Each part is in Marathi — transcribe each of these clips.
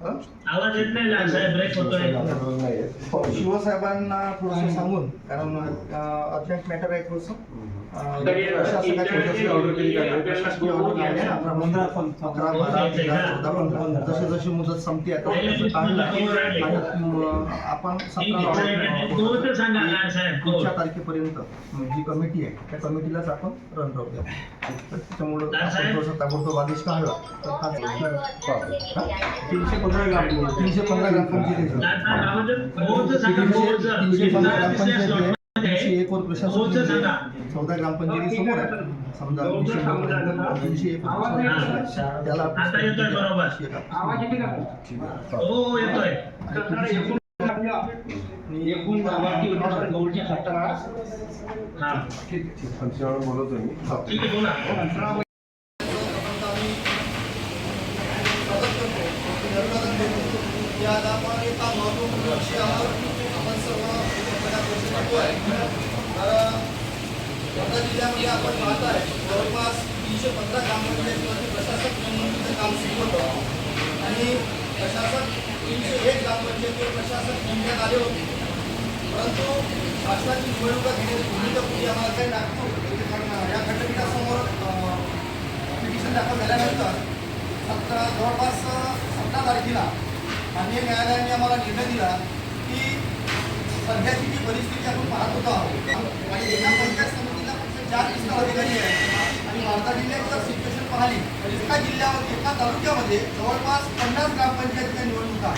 हं? आवाज येत नाही लाल साहेब ब्रेक होतोय शिवसाहेबांना थोडंसं सांगून कारण अर्जंट मॅटर आहे थोडंसं. जसे जसे मुदत संपते आता आपण. पुढच्या तारखेपर्यंत जी कमिटी आहे त्या कमिटीलाच आपण रन राहूया तर त्याच्यामुळं ताबडतोब आदेश काढला तर हा तीनशे पंधरा ग्राम तीनशे पंधरा ग्रामपंचायत एक वर प्रशासन. चौदा ग्रामपंचायती समोर आहे. समजा तीनशे एक. त्याला बरोबर. तीनशे एक आपण- हो येतोय हा पंचनामा बोलवतो मी ठीक आहे बोला की आज आपण एका महत्त्वपूर्ण आपण सर्व एकमेकांना बोलतो आहे तर वर्धा जिल्ह्यामध्ये आपण पाहत आहे जवळपास तीनशे पंधरा ग्रामपंचायतीवरती प्रशासक नेमणुकीचं काम सुरू होतं आणि प्रशासक तीनशे एक ग्रामपंचायतीवर प्रशासक नेमण्यात आले होते परंतु शासनाची निवडणुका घेण्याची भूमिका पूर्वी आम्हाला काही लागतो या खंडपीठासमोर पिटिशन दाखल झाल्यानंतर सतरा जवळपास सतरा तारखेला माननीय न्यायालयाने आम्हाला निर्णय दिला. सध्याची जी परिस्थिती आपण पाहत होतो आहोत आणि एका पंचायत समितीला फक्त चार विस्तार अधिकारी आहेत. आणि वार्धा जिल्ह्यात जर सिच्युएशन पाहिली तर एका जिल्ह्यामध्ये एका तालुक्यामध्ये जवळपास पन्नास ग्रामपंचायतीच्या निवडणुका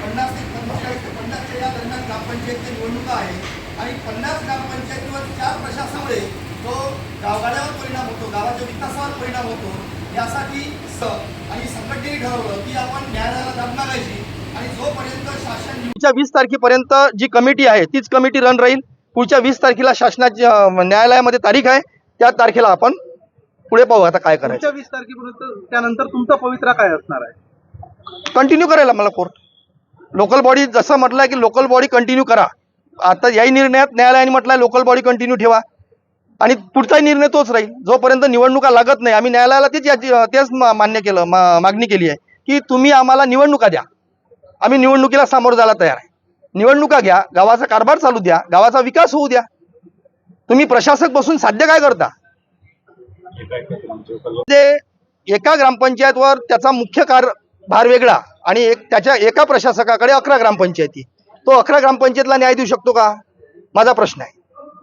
पन्नास ते पंचेचाळीस ते पन्नासच्या या दरम्यान ग्रामपंचायतीच्या निवडणुका आहे आणि पन्नास ग्रामपंचायतीवर चार प्रशासनामुळे तो गावगाड्यावर परिणाम होतो गावाच्या विकासावर परिणाम होतो. यासाठी स आणि संघटनेने ठरवलं की आपण न्यायालय दाद मागायची आणि जोपर्यंत शासन पुढच्या वीस तारखेपर्यंत जी कमिटी आहे तीच कमिटी रन राहील. पुढच्या वीस तारखेला शासनाची न्यायालयामध्ये तारीख आहे. त्या तारखेला आपण पुढे पाहू आता काय करायचं. वीस तारखेपर्यंत त्यानंतर तुमचा पवित्रा काय असणार आहे? कंटिन्यू करायला मला कोर्ट लोकल बॉडी जसं म्हटलं की लोकल बॉडी कंटिन्यू करा. आता याही निर्णयात न्यायालयाने म्हटलं लोकल बॉडी कंटिन्यू ठेवा. आणि पुढचाही निर्णय तोच राहील. जोपर्यंत निवडणुका लागत नाही आम्ही न्यायालयाला तेच याची तेच मान्य केलं मागणी केली आहे की तुम्ही आम्हाला निवडणुका द्या. आम्ही निवडणुकीला सामोरं जायला तयार आहे. निवडणुका घ्या गावाचा कारभार चालू द्या गावाचा विकास होऊ द्या. तुम्ही प्रशासक बसून साध्य काय करता? ते एका ग्रामपंचायतवर त्याचा मुख्य कारभार वेगळा आणि एक त्याच्या एका प्रशासकाकडे अकरा ग्रामपंचायती. तो अकरा ग्रामपंचायतला न्याय देऊ शकतो का? माझा प्रश्न आहे.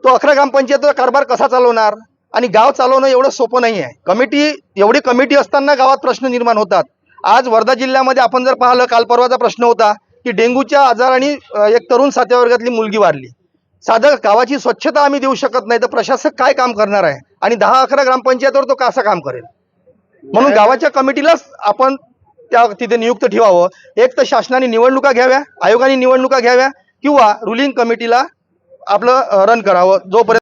तो अकरा ग्रामपंचायतचा कारभार कसा चालवणार? आणि गाव चालवणं एवढं सोपं नाही आहे कमिटी एवढी कमिटी असताना गावात प्रश्न निर्माण होतात. आज वर्धा जिल्ह्यामध्ये आपण जर पाहिलं काल परवाचा प्रश्न होता की डेंग्यूच्या आजाराने एक तरुण सातव्या वर्गातली मुलगी वारली. साधं गावाची स्वच्छता आम्ही देऊ शकत नाही तर प्रशासक काय काम करणार आहे? आणि दहा अकरा ग्रामपंचायतवर तो कसं काम करेल? म्हणून गावाच्या कमिटीलाच आपण त्या तिथे नियुक्त ठेवावं. एक तर शासनाने निवडणुका घ्याव्या आयोगाने निवडणुका घ्याव्या किंवा रुलिंग कमिटीला आपलं रन करावं. जोपर्यंत